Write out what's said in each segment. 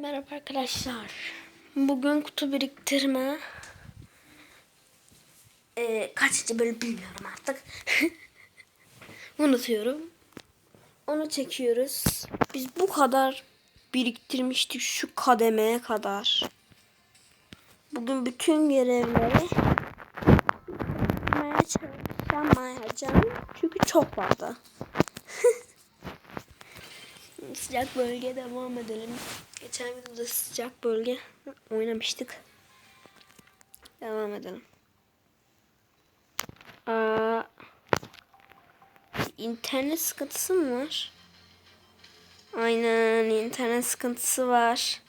Merhaba arkadaşlar. Bugün kutu biriktirme. Ee, kaçıncı bölüm bilmiyorum artık. Unutuyorum. Onu çekiyoruz. Biz bu kadar biriktirmiştik şu kademeye kadar. Bugün bütün görevleri yapmaya çalışamayacağım. Çünkü çok vardı. Sıcak bölge devam edelim. Geçen videoda sıcak bölge oynamıştık. Devam edelim. Aa, internet sıkıntısı mı var? Aynen internet sıkıntısı var.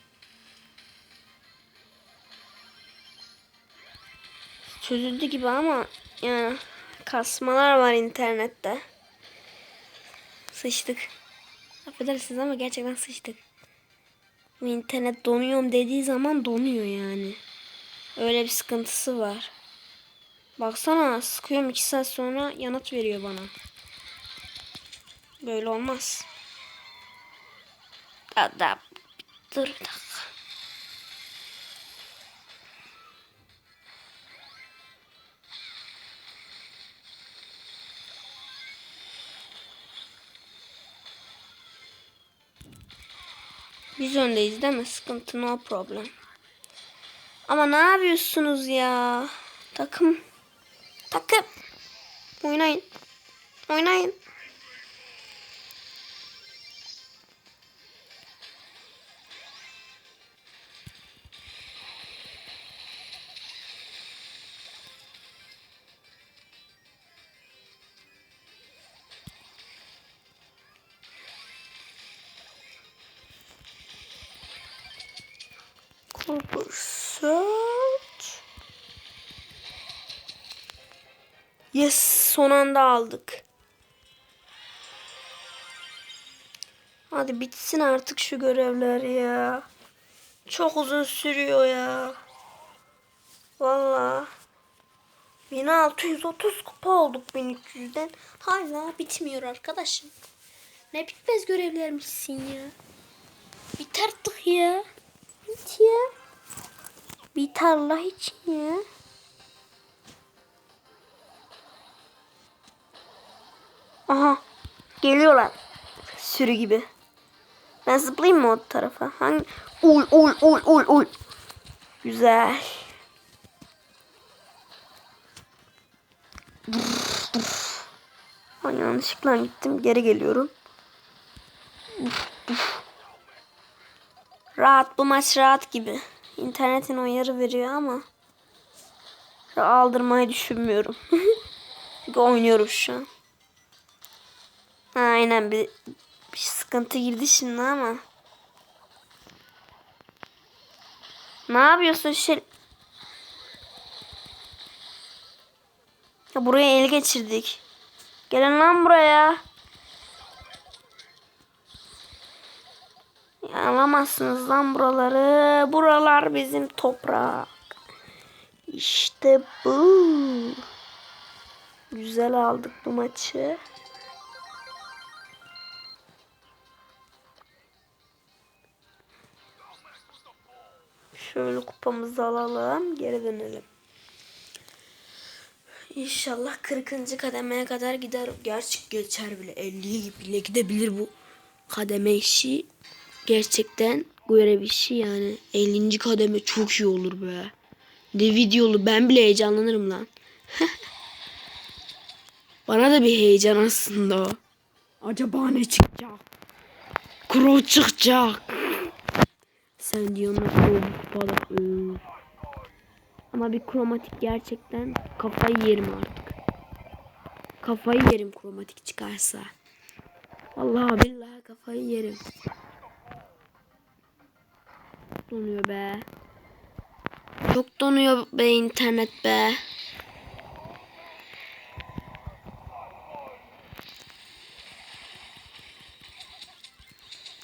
Çözüldü gibi ama yani kasmalar var internette. Sıçtık. Affedersiniz ama gerçekten sıçtık. İnternet donuyorum dediği zaman donuyor yani. Öyle bir sıkıntısı var. Baksana sıkıyorum 2 saat sonra yanıt veriyor bana. Böyle olmaz. Da, da, dur bir dakika. Biz öndeyiz değil mi? Sıkıntı no problem. Ama ne yapıyorsunuz ya? Takım. Takım. Oynayın. Oynayın. Yes son anda aldık. Hadi bitsin artık şu görevler ya. Çok uzun sürüyor ya. Valla. 1630 kupa olduk 1300'den. Hala bitmiyor arkadaşım. Ne bitmez görevlermişsin ya. Bit artık ya. Bit ya. Bit Allah için ya. Aha. Geliyorlar. Sürü gibi. Ben zıplayayım mı o tarafa? Hangi? Uy uy uy uy uy. Güzel. Ay, yanlışlıkla gittim. Geri geliyorum. Rahat bu maç rahat gibi. İnternetin uyarı veriyor ama aldırmayı düşünmüyorum. Çünkü oynuyorum şu an. Aynen bir, bir sıkıntı girdi şimdi ama. Ne yapıyorsun şey? Ya buraya el geçirdik. Gelin lan buraya. Ya alamazsınız lan buraları. Buralar bizim toprak. İşte bu. Güzel aldık bu maçı. Şöyle kupamızı alalım. Geri dönelim. İnşallah 40. kademeye kadar gider. Gerçek geçer bile. 50'ye bile gidebilir bu kademe işi. Gerçekten görev işi yani. 50. kademe çok iyi olur be. De videolu ben bile heyecanlanırım lan. Bana da bir heyecan aslında o. Acaba ne çıkacak? Kuro çıkacak. Sen diyorsun kupada. Ama bir kromatik gerçekten kafayı yerim artık. Kafayı yerim kromatik çıkarsa. Allah billahi kafayı yerim. Donuyor be. Çok donuyor be internet be.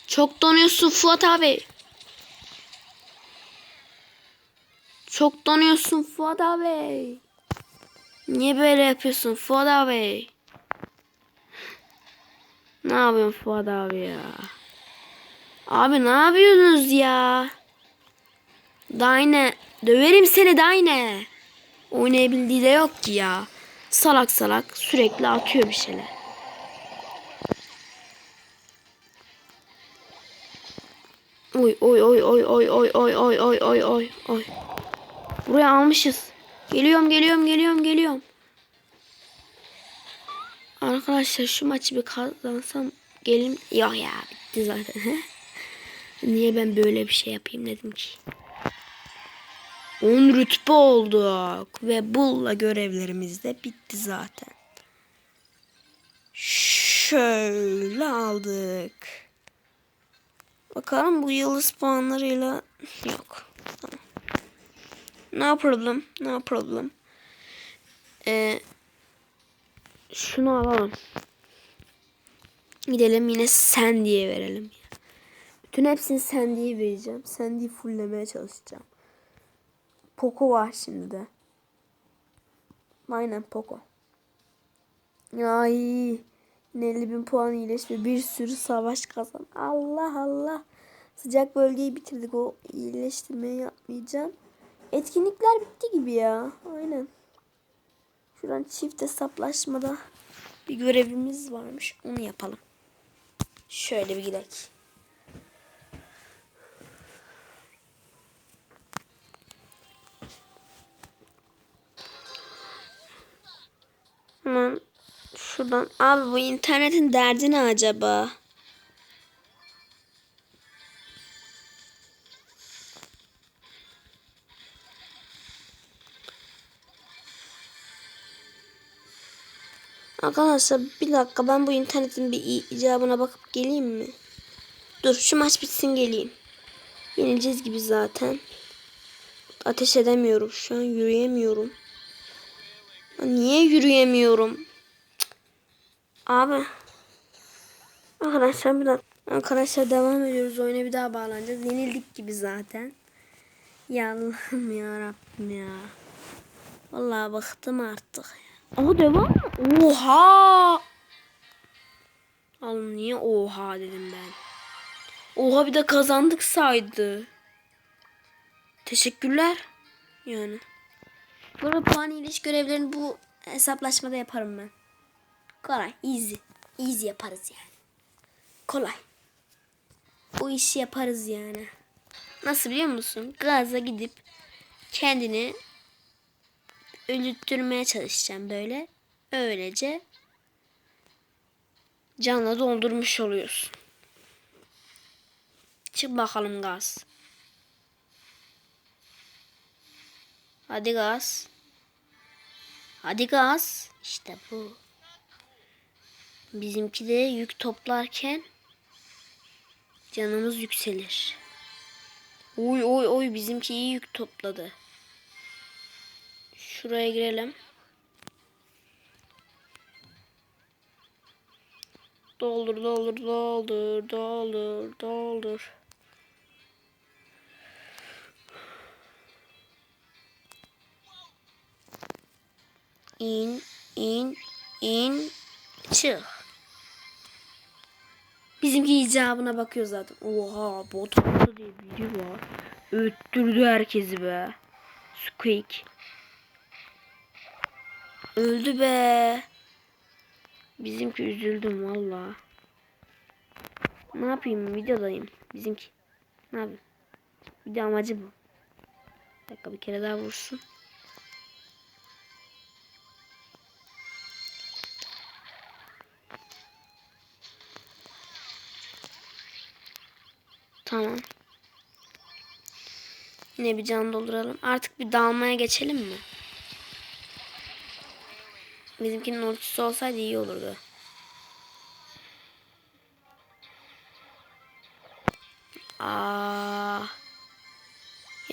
Çok donuyorsun Fuat abi. Çok donuyorsun Fuat abi. Niye böyle yapıyorsun Fuat abi? Ne yapıyorsun Fuat abi ya? Abi ne yapıyorsunuz ya? Dayne. Döverim seni Dayne. Oynayabildiği de yok ki ya. Salak salak sürekli atıyor bir şeyler. Oy oy oy oy oy oy oy oy oy oy oy. Buraya almışız. Geliyorum geliyorum geliyorum geliyorum. Arkadaşlar şu maçı bir kazansam gelin. Yok ya bitti zaten. Niye ben böyle bir şey yapayım dedim ki. 10 rütbe olduk ve bulla görevlerimiz de bitti zaten. Şöyle aldık. Bakalım bu yıldız puanlarıyla yok. No problem. No problem. Ee, şunu alalım. Gidelim yine sen diye verelim. Bütün hepsini sen diye vereceğim. Sen diye fulllemeye çalışacağım. Poco var şimdi de. Aynen Poco. Ay. Yine 50 bin puan iyileşme. Bir sürü savaş kazan. Allah Allah. Sıcak bölgeyi bitirdik. O iyileştirmeyi yapmayacağım. Etkinlikler bitti gibi ya. Aynen. Şuradan çift hesaplaşmada bir görevimiz varmış. Onu yapalım. Şöyle bir gidelim. Hemen şuradan. Abi bu internetin derdi ne acaba? Arkadaşlar bir dakika ben bu internetin bir icabına bakıp geleyim mi? Dur şu maç bitsin geleyim. Yenileceğiz gibi zaten. Ateş edemiyorum şu an yürüyemiyorum. Niye yürüyemiyorum? Abi. Arkadaşlar bir dakika. Arkadaşlar devam ediyoruz. Oyuna bir daha bağlanacağız. Yenildik gibi zaten. Ya Allah'ım ya Rabbim ya. Vallahi bıktım artık. Ama devam mı? Oha! Oğlum niye oha dedim ben. Oha bir de kazandık saydı. Teşekkürler. Yani. Burada puan iyiliş görevlerini bu hesaplaşmada yaparım ben. Kolay, easy. Easy yaparız yani. Kolay. Bu işi yaparız yani. Nasıl biliyor musun? Gaza gidip kendini öldürtmeye çalışacağım böyle. Öylece canla doldurmuş oluyorsun. Çık bakalım gaz. Hadi gaz. Hadi gaz. İşte bu. Bizimki de yük toplarken canımız yükselir. Oy oy oy bizimki iyi yük topladı. Şuraya girelim. Doldur doldur doldur doldur doldur. İn in in çık. Bizimki icabına bakıyor zaten. Oha bot diye biri var. Öttürdü herkesi be. Squeak. Öldü be. Bizimki üzüldüm valla. Ne yapayım videodayım. Bizimki. Ne yapayım? Bir amacı bu. Bir dakika bir kere daha vursun. Tamam. Yine bir can dolduralım. Artık bir dalmaya geçelim mi? Bizimkinin ultisi olsaydı iyi olurdu. Aa.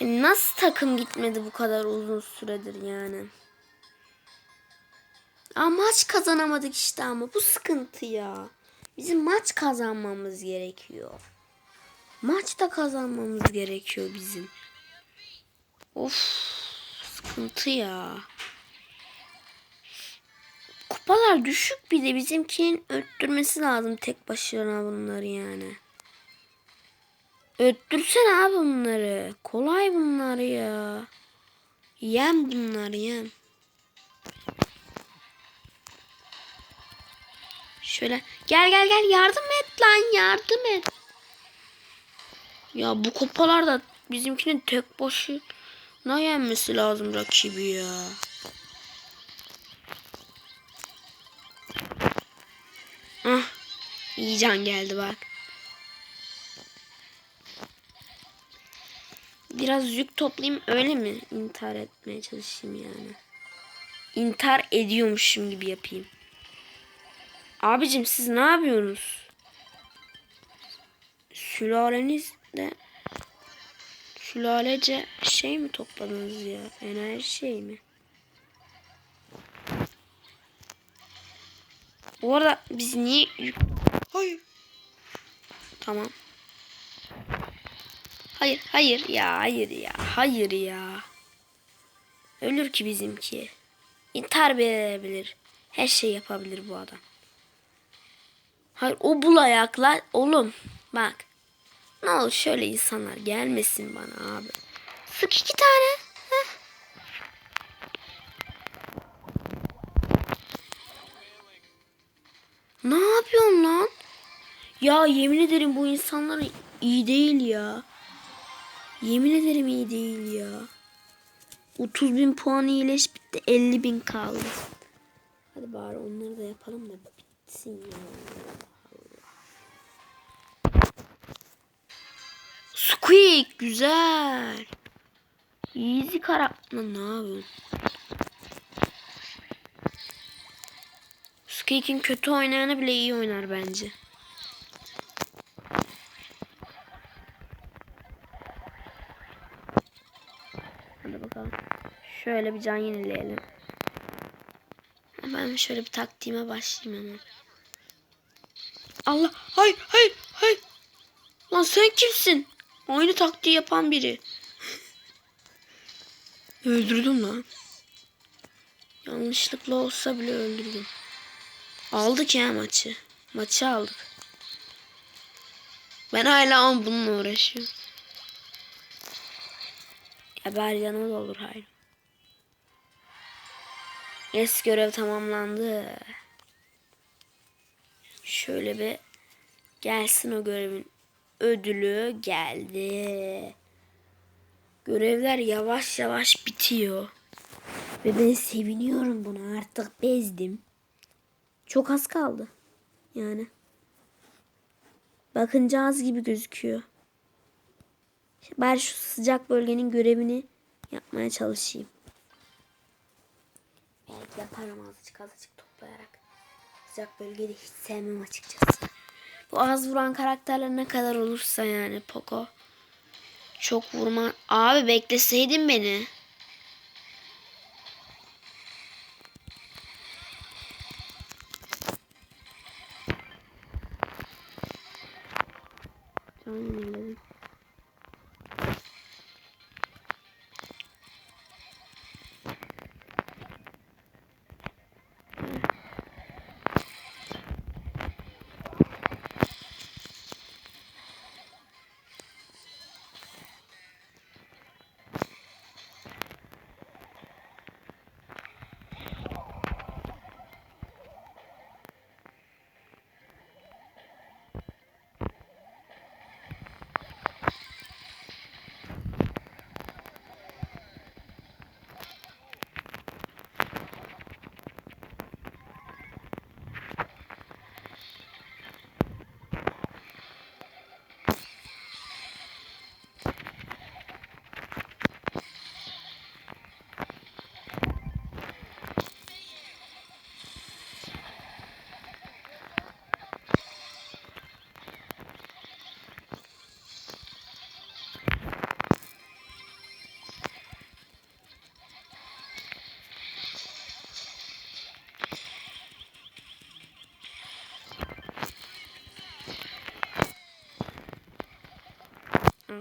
Ya nasıl takım gitmedi bu kadar uzun süredir yani? Aa, maç kazanamadık işte ama bu sıkıntı ya. Bizim maç kazanmamız gerekiyor. Maçta kazanmamız gerekiyor bizim. Of sıkıntı ya. Kupalar düşük bir de bizimkinin öttürmesi lazım tek başına bunları yani. Öttürsene abi bunları. Kolay bunlar ya. Yem bunlar yem. Şöyle gel gel gel yardım et lan yardım et. Ya bu kupalar da bizimkinin tek başına yenmesi lazım rakibi ya. Ah, iyi can geldi bak. Biraz yük toplayayım öyle mi intihar etmeye çalışayım yani. İntihar ediyormuşum gibi yapayım. Abicim siz ne yapıyorsunuz? Sülaleniz de sülalece şey mi topladınız ya? Enerji şey mi? Bu arada biz niye. Hayır. Tamam. Hayır, hayır ya, hayır ya, hayır ya. Ölür ki bizimki. İntihar edebilir. Her şey yapabilir bu adam. Hayır o bul ayaklar. Oğlum bak. Ne olur şöyle insanlar gelmesin bana abi. Sık iki tane. Ne yapıyorsun lan? Ya yemin ederim bu insanlar iyi değil ya. Yemin ederim iyi değil ya. 30 bin puan iyileş bitti 50 bin kaldı. Hadi bari onları da yapalım da bitsin ya. Squeak güzel. Easy karakter ne yapıyorsun? Squeak'in kötü oynayanı bile iyi oynar bence. Hadi bakalım. Şöyle bir can yenileyelim. Ben şöyle bir taktiğime başlayayım hemen. Allah hay hay hay. Lan sen kimsin? Aynı taktiği yapan biri. Öldürdüm lan. Yanlışlıkla olsa bile öldürdüm. Aldık ya maçı. Maçı aldık. Ben hala ama bununla uğraşıyorum. Haber yanı da olur hayır. Es görev tamamlandı. Şöyle bir gelsin o görevin ödülü geldi. Görevler yavaş yavaş bitiyor. Ve ben seviniyorum buna artık bezdim. Çok az kaldı. Yani. Bakınca az gibi gözüküyor. Ben şu sıcak bölgenin görevini yapmaya çalışayım. Belki yaparım azıcık azıcık toplayarak. Sıcak bölgeyi hiç sevmem açıkçası. Bu az vuran karakterler ne kadar olursa yani Poco. Çok vurma. Abi bekleseydin beni.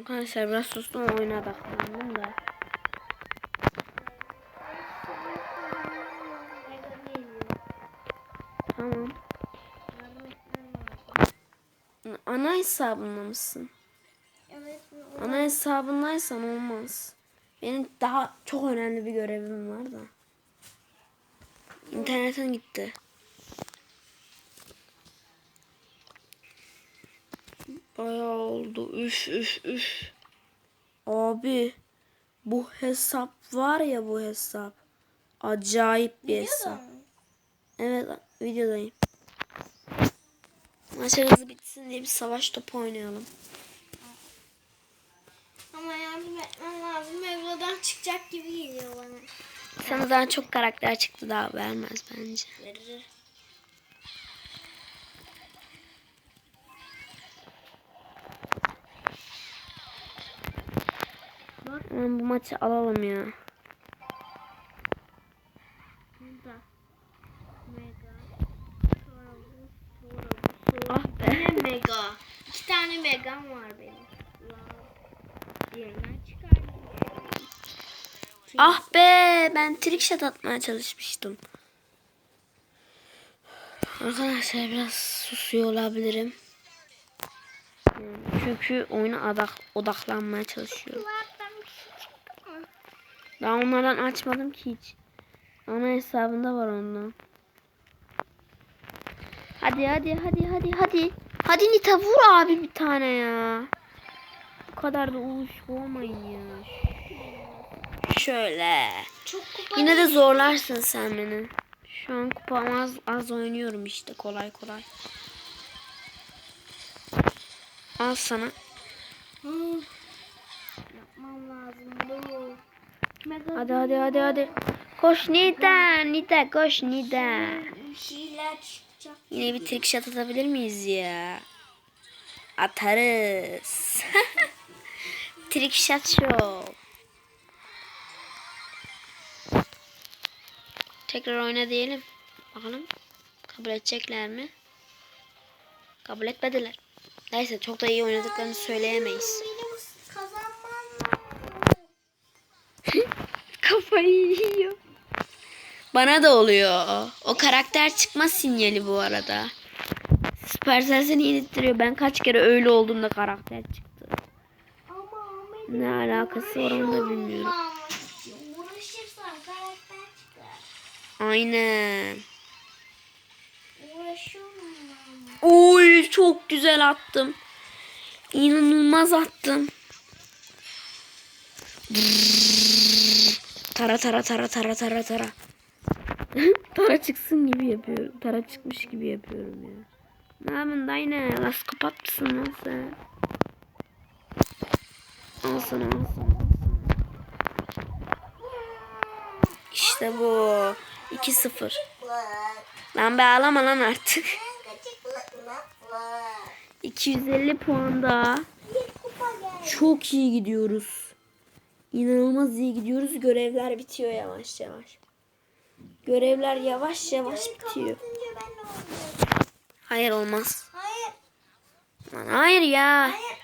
Arkadaşlar biraz sustum oyuna odaklandım da. Tamam. Ana hesabında mısın? Evet Ana hesabındaysan olmaz. Benim daha çok önemli bir görevim var da. İnternetin gitti. Bayağı oldu. Üf üf üf. Abi bu hesap var ya bu hesap. Acayip bir hesap. Evet videodayım. Maçlarınız bitsin diye bir savaş topu oynayalım. Ama yardım etmem lazım. Evladan çıkacak gibi geliyor bana. Sana daha çok karakter çıktı daha vermez bence. Verir. Hemen bu maçı alalım ya. Ah be. Mega. İki tane megam var benim. Çıkardım. Ah be ben trick shot atmaya çalışmıştım. Arkadaşlar biraz susuyor olabilirim. Çünkü oyuna odaklanmaya çalışıyorum. Ben onlardan açmadım ki hiç. Ana hesabında var ondan. Hadi hadi hadi hadi hadi. Hadi Nita vur abi bir tane ya. Bu kadar da uyuşuk olmayın ya. Şöyle. Çok. Yine de zorlarsın sen beni. Şu an kupam az, az oynuyorum işte kolay kolay. Al sana. Hı. Yapmam lazım bu. Mega Hadi hadi hadi hadi. Koş Nita. Nita koş çıkacak. Yine bir trick shot atabilir miyiz ya? Atarız. trick shot show. Tekrar oyna diyelim. Bakalım. Kabul edecekler mi? Kabul etmediler. Neyse çok da iyi oynadıklarını söyleyemeyiz. Kafayı yiyor. Bana da oluyor. O karakter çıkma sinyali bu arada. Supercell seni yedirtiyor. Ben kaç kere öyle olduğumda karakter çıktı. Ne alakası var onu da bilmiyorum. Aynen. Oy çok güzel attım. İnanılmaz attım. Tara tara tara tara tara tara. tara çıksın gibi yapıyorum. Tara çıkmış gibi yapıyorum ya. Ne yapıyorsun dayne? Las kapat mısın lan sen? Al sana. al sana. İşte bu. 2-0. Lan be ağlama lan artık. 250 puan daha. Çok iyi gidiyoruz. İnanılmaz iyi gidiyoruz. Görevler bitiyor yavaş yavaş. Görevler yavaş yavaş bitiyor. Hayır olmaz. Hayır. Lan hayır ya. Hayır.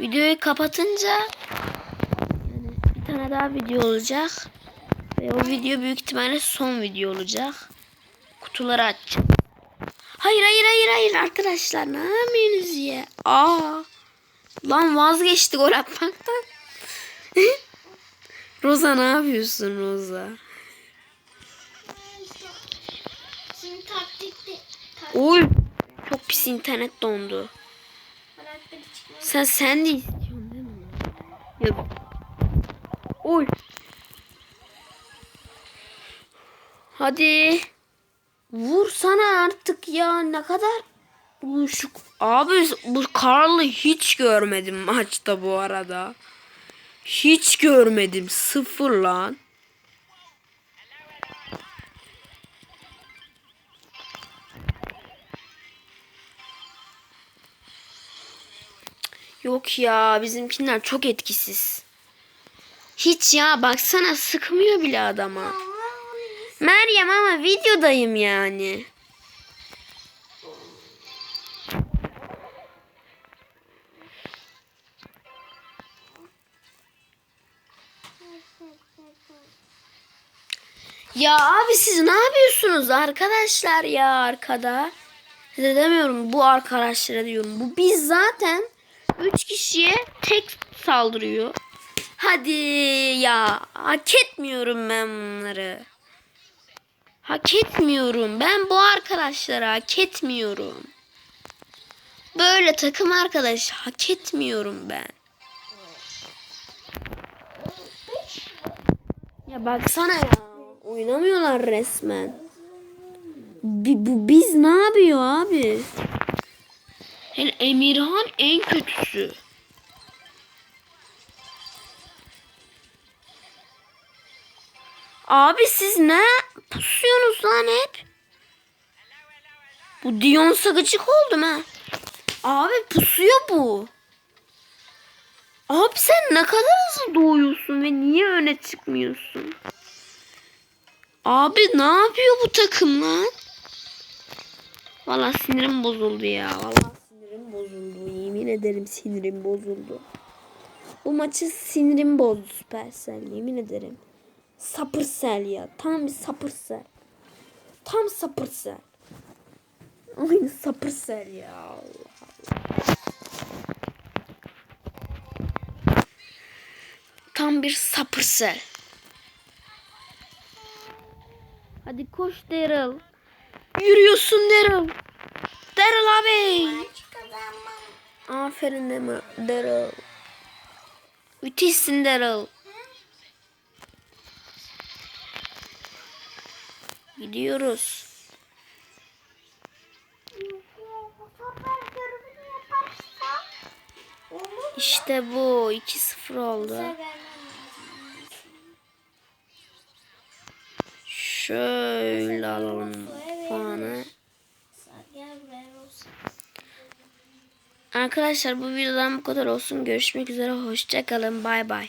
Videoyu kapatınca yani bir tane daha video olacak. Ve o video büyük ihtimalle son video olacak. Kutuları açacağım. Hayır hayır hayır hayır arkadaşlar ne yapıyorsunuz ya? Aa. Lan vazgeçti gol atmaktan. Roza ne yapıyorsun Roza? Şimdi taktikte tak, Oy. Çok pis internet dondu. Sen sen de istiyorsun değil mi? Ya. Oy. Hadi. Vursana artık ya ne kadar uyuşuk. Abi bu Karl'ı hiç görmedim maçta bu arada. Hiç görmedim. Sıfır lan. Yok ya bizimkiler çok etkisiz. Hiç ya baksana sıkmıyor bile adama. Meryem ama videodayım yani. Ya abi siz ne yapıyorsunuz arkadaşlar ya arkada? Size demiyorum bu arkadaşlara diyorum. Bu biz zaten Üç kişiye tek saldırıyor. Hadi ya. Hak etmiyorum ben bunları. Hak etmiyorum. Ben bu arkadaşları hak etmiyorum. Böyle takım arkadaş hak etmiyorum ben. Ya baksana ya. Oynamıyorlar resmen. Bu biz ne yapıyor abi? Hele Emirhan en kötüsü. Abi siz ne pusuyorsunuz lan hep? Bu Dion gıcık oldum ha. Abi pusuyor bu. Abi sen ne kadar hızlı doğuyorsun ve niye öne çıkmıyorsun? Abi ne yapıyor bu takım lan? Valla sinirim bozuldu ya. Valla sinirim bozuldu. Yemin ederim sinirim bozuldu. Bu maçı sinirim bozdu Supercell. Yemin ederim. Sapırsel ya. Tam bir sapırsel. Tam sapırsel. Aynı sapırsel ya. Allah Allah. Tam bir sapırsel. Hadi koş Daryl. Yürüyorsun Daryl. Daryl abi. Aferin deme Daryl. Müthişsin Daryl. Gidiyoruz. İşte bu 2-0 oldu. Şöyle alalım puanı. Arkadaşlar bu videodan bu kadar olsun. Görüşmek üzere. Hoşçakalın. Bay bay.